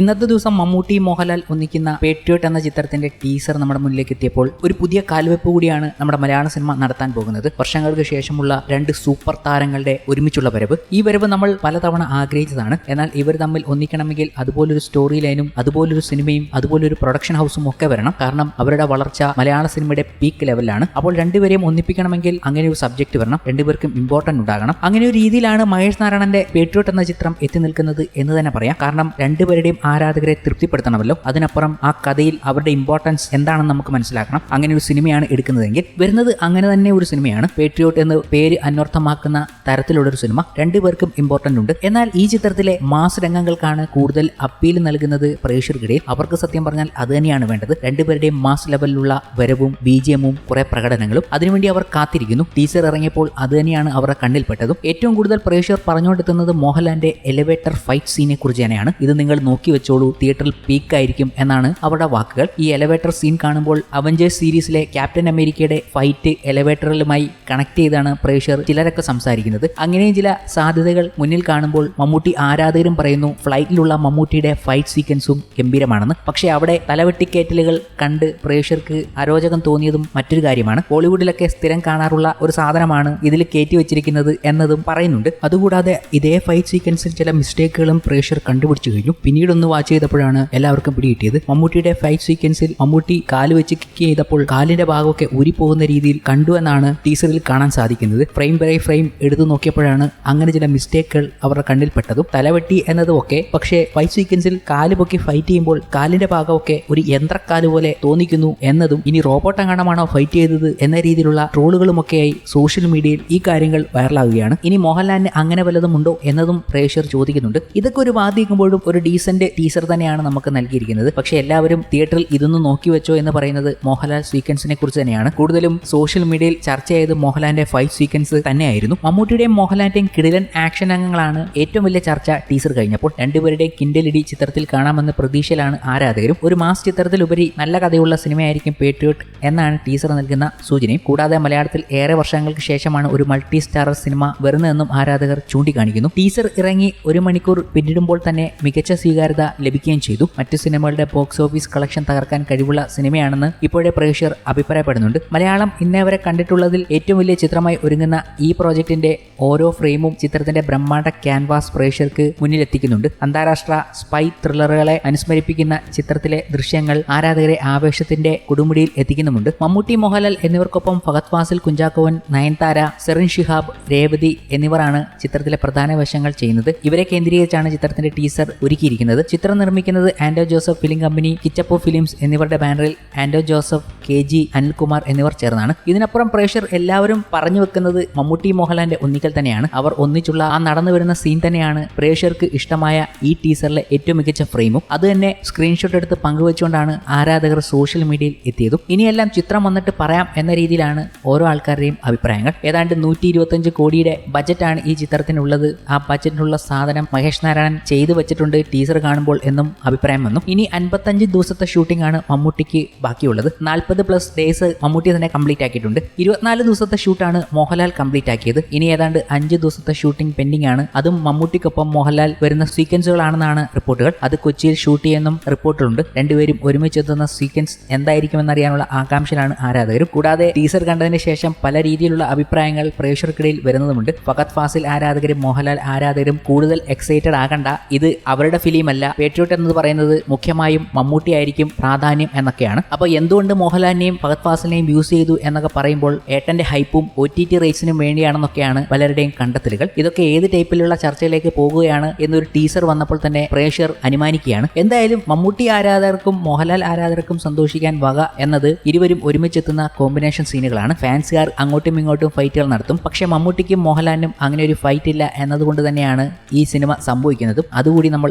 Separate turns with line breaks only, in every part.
ഇന്നത്തെ ദിവസം മമ്മൂട്ടി മോഹൻലാൽ ഒന്നിക്കുന്ന പേട്രിയോട്ട് എന്ന ചിത്രത്തിന്റെ ടീസർ നമ്മുടെ മുന്നിലേക്ക് എത്തിയപ്പോൾ ഒരു പുതിയ കാൽവെപ്പ് കൂടിയാണ് നമ്മുടെ മലയാള സിനിമ നടത്താൻ പോകുന്നത്. വർഷങ്ങൾക്ക് ശേഷമുള്ള രണ്ട് സൂപ്പർ താരങ്ങളുടെ ഒരുമിച്ചുള്ള വരവ്. ഈ വരവ് നമ്മൾ പലതവണ ആഗ്രഹിച്ചതാണ്. എന്നാൽ ഇവർ തമ്മിൽ ഒന്നിക്കണമെങ്കിൽ അതുപോലൊരു സ്റ്റോറി ലൈനും അതുപോലൊരു സിനിമയും അതുപോലൊരു പ്രൊഡക്ഷൻ ഹൗസും ഒക്കെ വരണം. കാരണം അവരുടെ വളർച്ച മലയാള സിനിമയുടെ പീക്ക് ലെവലിലാണ് അപ്പോൾ രണ്ടുപേരെയും ഒന്നിപ്പിക്കണമെങ്കിൽ അങ്ങനെ ഒരു സബ്ജക്ട് വരണം. രണ്ടുപേർക്കും ഇമ്പോർട്ടന്റ് ഉണ്ടാകണം. അങ്ങനെ ഒരു രീതിയിലാണ് മഹേഷ് നാരായണന്റെ പേട്രിയോട്ട് എന്ന ചിത്രം എത്തി നിൽക്കുന്നത് എന്ന് തന്നെ പറയാം. കാരണം രണ്ടുപേരുടെയും ആരാധകരെ തൃപ്തിപ്പെടുത്തണമല്ലോ. അതിനപ്പുറം ആ കഥയിൽ അവരുടെ ഇമ്പോർട്ടൻസ് എന്താണെന്ന് നമുക്ക് മനസ്സിലാക്കണം. അങ്ങനെ ഒരു സിനിമയാണ് എടുക്കുന്നതെങ്കിൽ വരുന്നത് അങ്ങനെ തന്നെ ഒരു സിനിമയാണ്. പേട്രിയോട്ട് എന്ന് പേര് അന്വർത്ഥമാക്കുന്ന തരത്തിലുള്ള ഒരു സിനിമ രണ്ടുപേർക്കും ഇമ്പോർട്ടന്റ് ഉണ്ട്. എന്നാൽ ഈ ചിത്രത്തിലെ മാസ് രംഗങ്ങൾക്കാണ് കൂടുതൽ അപ്പീൽ നൽകുന്നത് പ്രേക്ഷകർക്കിടയിൽ. അവർക്ക് സത്യം പറഞ്ഞാൽ അത് തന്നെയാണ് വേണ്ടത്. രണ്ടുപേരുടെയും മാസ് ലെവലിലുള്ള വരവും ബീജിയമും കുറെ പ്രകടനങ്ങളും അതിനുവേണ്ടി അവർ കാത്തിരിക്കുന്നു. ടീസർ ഇറങ്ങിയപ്പോൾ അത് തന്നെയാണ് അവരുടെ കണ്ണിൽപ്പെട്ടതും. ഏറ്റവും കൂടുതൽ പ്രേക്ഷകർ പറഞ്ഞുകൊണ്ടെത്തുന്നത് മോഹൻലാലിന്റെ എലിവേറ്റർ ഫൈറ്റ് സീനെ കുറിച്ച് തന്നെയാണ്. ഇത് നിങ്ങൾ നോക്കി വെച്ചോളൂ. തിയേറ്ററിൽ പീക്ക് ആയിരിക്കും എന്നാണ് അവരുടെ വാക്കുകൾ. ഈ എലവേറ്റർ സീൻ കാണുമ്പോൾ അവഞ്ചേഴ്സ് സീരീസിലെ ക്യാപ്റ്റൻ അമേരിക്കയുടെ ഫൈറ്റ് എലവേറ്ററിലുമായി കണക്ട് ചെയ്താണ് പ്രേക്ഷകർ ചിലരൊക്കെ സംസാരിക്കുന്നത്. അങ്ങനെയും ചില സാധ്യതകൾ മുന്നിൽ കാണുമ്പോൾ മമ്മൂട്ടി ആരാധകരും പറയുന്നു ഫ്ലൈറ്റിലുള്ള മമ്മൂട്ടിയുടെ ഫൈറ്റ് സീക്വൻസും ഗംഭീരമാണെന്ന്. പക്ഷേ അവിടെ തലവെട്ടിക്കേറ്റലുകൾ കണ്ട് പ്രേക്ഷകർക്ക് അരോചകം തോന്നിയതും മറ്റൊരു കാര്യമാണ്. ബോളിവുഡിലൊക്കെ സ്ഥിരം കാണാറുള്ള ഒരു സാധനമാണ് ഇതിൽ കയറ്റി വെച്ചിരിക്കുന്നത് എന്നതും പറയുന്നുണ്ട്. അതുകൂടാതെ ഇതേ ഫൈറ്റ് സീക്വൻസിൽ ചില മിസ്റ്റേക്കുകളും പ്രേക്ഷകർ കണ്ടുപിടിച്ചു കഴിഞ്ഞു. പിന്നീട് ഒന്ന് വാച്ച് ചെയ്തപ്പോഴാണ് എല്ലാവർക്കും പിടികിട്ടിയത്. മമ്മൂട്ടിയുടെ ഫൈറ്റ് സീക്വൻസിൽ മമ്മൂട്ടി കാൽ വെച്ച് കിക്ക് ചെയ്തപ്പോൾ കാലിന്റെ ഭാഗമൊക്കെ ഊരിപ്പോകുന്ന രീതിയിൽ കണ്ടു എന്നാണ് ടീസറിൽ കാണാൻ സാധിക്കുന്നത്. ഫ്രെയിം ബൈ ഫ്രെയിം എടുത്തു നോക്കിയപ്പോഴാണ് അങ്ങനെ ചില മിസ്റ്റേക്കുകൾ അവരുടെ കണ്ണിൽ പെട്ടതും. തലവെട്ടി എന്നതും ഒക്കെ പക്ഷേ ഫൈറ്റ് സീക്വൻസിൽ കാൽ പൊക്കി ഫൈറ്റ് ചെയ്യുമ്പോൾ കാലിന്റെ ഭാഗമൊക്കെ ഒരു യന്ത്രക്കാൽ പോലെ തോന്നിക്കുന്നു എന്നതും ഇനി റോബോട്ട് അങ്ങാണമാണോ ഫൈറ്റ് ചെയ്തത് എന്ന രീതിയിലുള്ള ട്രോളുകളുമൊക്കെയായി സോഷ്യൽ മീഡിയയിൽ ഈ കാര്യങ്ങൾ വൈറലാകുകയാണ് ഇനി മോഹൻലാലിന് അങ്ങനെ വല്ലതും ഉണ്ടോ എന്നതും പ്രേക്ഷകർ ചോദിക്കുന്നുണ്ട്. ഇതൊക്കെ ഒരു വാദിക്കുമ്പോഴും ഒരു ഡീസന്റ് ടീസർ തന്നെയാണ് നമുക്ക് നൽകിയിരിക്കുന്നത്. പക്ഷേ എല്ലാവരും തിയേറ്ററിൽ ഇതൊന്നും നോക്കി വെച്ചോ എന്ന് പറയുന്നത് മോഹൻലാൽ സീക്വൻസിനെ കുറിച്ച് തന്നെയാണ്. കൂടുതലും സോഷ്യൽ മീഡിയയിൽ ചർച്ച ചെയ്ത് മോഹൻലാലിന്റെ ഫൈവ് സീക്വൻസ് തന്നെയായിരുന്നു. മമ്മൂട്ടിയുടെയും മോഹൻലാലിന്റെയും കിടിലൻ ആക്ഷൻ അംഗങ്ങളാണ് ഏറ്റവും വലിയ ചർച്ച ടീസർ കഴിഞ്ഞപ്പോൾ. രണ്ടുപേരുടെയും കിൻഡലിടി ചിത്രത്തിൽ കാണാമെന്ന പ്രതീക്ഷയിലാണ് ആരാധകരും. ഒരു മാസ് ചിത്രത്തിലുപരി നല്ല കഥയുള്ള സിനിമയായിരിക്കും പേട്രിയോട്ട് എന്നാണ് ടീസർ നൽകുന്ന സൂചനയും. കൂടാതെ മലയാളത്തിൽ ഏറെ വർഷങ്ങൾക്ക് ശേഷമാണ് ഒരു മൾട്ടി സ്റ്റാറർ സിനിമ വരുന്നതെന്നും ആരാധകർ ചൂണ്ടിക്കാണിക്കുന്നു. ടീസർ ഇറങ്ങി ഒരു മണിക്കൂർ പിന്നിടുമ്പോൾ തന്നെ മികച്ച സ്വീകാര്യത ലഭിക്കുകയും ചെയ്തു. മറ്റു സിനിമകളുടെ ബോക്സ് ഓഫീസ് കളക്ഷൻ തകർക്കാൻ കഴിവുള്ള സിനിമയാണെന്ന് ഇപ്പോഴേ പ്രേക്ഷകർ അഭിപ്രായപ്പെടുന്നുണ്ട്. മലയാളം ഇന്നേവരെ കണ്ടിട്ടുള്ളതിൽ ഏറ്റവും വലിയ ചിത്രമായി ഒരുങ്ങുന്ന ഈ പ്രോജക്റ്റിന്റെ ഓരോ ഫ്രെയിമും ചിത്രത്തിന്റെ ബ്രഹ്മാണ്ഡ ക്യാൻവാസ് പ്രേക്ഷകർക്ക് മുന്നിലെത്തിക്കുന്നുണ്ട്. അന്താരാഷ്ട്ര സ്പൈ ത്രില്ലറുകളെ അനുസ്മരിപ്പിക്കുന്ന ചിത്രത്തിലെ ദൃശ്യങ്ങൾ ആരാധകരെ ആവേശത്തിന്റെ കൊടുമുടിയിൽ എത്തിക്കുന്നുമുണ്ട്. മമ്മൂട്ടി മോഹൻലാൽ എന്നിവർക്കൊപ്പം ഫഹദ് ഫാസിൽ കുഞ്ചാക്കോവൻ നയൻതാര സെറിൻ ഷിഹാബ് രേവതി എന്നിവരാണ് ചിത്രത്തിലെ പ്രധാന വശങ്ങൾ ചെയ്യുന്നത്. ഇവരെ കേന്ദ്രീകരിച്ചാണ് ചിത്രത്തിന്റെ ടീസർ ഒരുക്കിയിരിക്കുന്നത്. ചിത്രം നിർമ്മിക്കുന്നത് Anto Joseph film company Kichappu films എന്നിവരുടെ ബാനറിൽ ആൻഡോ ജോസഫ് കെ ജി അനിൽകുമാർ എന്നിവർ ചേർന്നാണ്. ഇതിനപ്പുറം പ്രേക്ഷർ എല്ലാവരും പറഞ്ഞു വെക്കുന്നത് മമ്മൂട്ടി മോഹൻലാലിന്റെ ഒന്നിക്കൽ തന്നെയാണ്. അവർ ഒന്നിച്ചുള്ള ആ നടന്നു വരുന്ന സീൻ തന്നെയാണ് പ്രേക്ഷകർക്ക് ഇഷ്ടമായ ഈ ടീസറിലെ ഏറ്റവും മികച്ച ഫ്രെയിമും. അത് തന്നെ സ്ക്രീൻഷോട്ട് എടുത്ത് പങ്കുവെച്ചുകൊണ്ടാണ് ആരാധകർ സോഷ്യൽ മീഡിയയിൽ എത്തിയതും. ഇനിയെല്ലാം ചിത്രം വന്നിട്ട് പറയാം എന്ന രീതിയിലാണ് ഓരോ ആൾക്കാരുടെയും അഭിപ്രായങ്ങൾ. ഏതാണ്ട് നൂറ്റി ഇരുപത്തഞ്ച് കോടിയുടെ ബജറ്റാണ് ഈ ചിത്രത്തിനുള്ളത്. ആ ബജറ്റിനുള്ള സാധനം മഹേഷ് നാരായണൻ ചെയ്തു വെച്ചിട്ടുണ്ട് ടീസർ കാണുമ്പോൾ എന്നും അഭിപ്രായം വന്നു. ഇനി അൻപത്തഞ്ച് ദിവസത്തെ ഷൂട്ടിംഗ് ആണ് മമ്മൂട്ടിക്ക് ബാക്കിയുള്ളത്. നാൽപ്പത് പ്ലസ് ഡേയ്സ് മമ്മൂട്ടി തന്നെ കംപ്ലീറ്റ് ആക്കിയിട്ടുണ്ട്. ഇരുപത്തിനാല് ദിവസത്തെ ഷൂട്ടാണ് മോഹൻലാൽ കംപ്ലീറ്റ് ആക്കിയത്. ഇനി ഏതാണ്ട് അഞ്ച് ദിവസത്തെ ഷൂട്ടിംഗ് പെൻഡിംഗ് ആണ്. അതും മമ്മൂട്ടിക്കൊപ്പം മോഹൻലാൽ വരുന്ന സീക്വൻസുകളാണെന്നാണ് റിപ്പോർട്ടുകൾ. അത് കൊച്ചിയിൽ ഷൂട്ട് ചെയ്യുമെന്നും റിപ്പോർട്ടുകളുണ്ട്. രണ്ടുപേരും ഒരുമിച്ചെത്തുന്ന സീക്വൻസ് എന്തായിരിക്കുമെന്നറിയാനുള്ള ആകാംക്ഷയിലാണ് ആരാധകരും. കൂടാതെ ടീസർ കണ്ടതിന് ശേഷം പല രീതിയിലുള്ള അഭിപ്രായങ്ങൾ പ്രേക്ഷകർക്കിടയിൽ വരുന്നതുമുണ്ട്. ഫഹദ് ഫാസിൽ ആരാധകരും മോഹൻലാൽ ആരാധകരും കൂടുതൽ എക്സൈറ്റഡ് ആകണ്ട. ഇത് അവരുടെ ഫിലിമല്ല പേട്രിയോട്ട് എന്നത് പറയുന്നത് മുഖ്യമായും മമ്മൂട്ടി ആയിരിക്കും പ്രാധാന്യം എന്നൊക്കെയാണ്. അപ്പോൾ എന്തുകൊണ്ട് മോഹൻലാലിനെയും ഭഗത് ഫാസിലിനെയും യൂസ് ചെയ്തു എന്നൊക്കെ പറയുമ്പോൾ ഏട്ടന്റെ ഹൈപ്പും ഒ ടി ടി റേസിനും വേണ്ടിയാണെന്നൊക്കെയാണ് പലരുടെയും കണ്ടെത്തലുകൾ. ഇതൊക്കെ ഏത് ടൈപ്പിലുള്ള ചർച്ചയിലേക്ക് പോകുകയാണ് എന്നൊരു ടീസർ വന്നപ്പോൾ തന്നെ പ്രേക്ഷകർ അനുമാനിക്കുകയാണ്. എന്തായാലും മമ്മൂട്ടി ആരാധകർക്കും മോഹൻലാൽ ആരാധകർക്കും സന്തോഷിക്കാൻ വക എന്നത് ഇരുവരും ഒരുമിച്ചെത്തുന്ന കോമ്പിനേഷൻ സീനുകളാണ് ഫാൻസുകാർ അങ്ങോട്ടും ഇങ്ങോട്ടും ഫൈറ്റുകൾ നടത്തും. പക്ഷേ മമ്മൂട്ടിക്കും മോഹൻലാലിനും അങ്ങനെ ഒരു ഫൈറ്റ് ഇല്ല എന്നതുകൊണ്ട് തന്നെയാണ് ഈ സിനിമ സംഭവിക്കുന്നതും. അതുകൂടി നമ്മൾ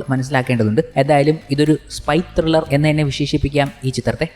മനസ്സിലാക്കേണ്ടതുണ്ട് എന്തായാലും ഇതൊരു സ്പൈ ത്രില്ലർ എന്ന് തന്നെ വിശേഷിപ്പിക്കാം ഈ ചിത്രത്തെ.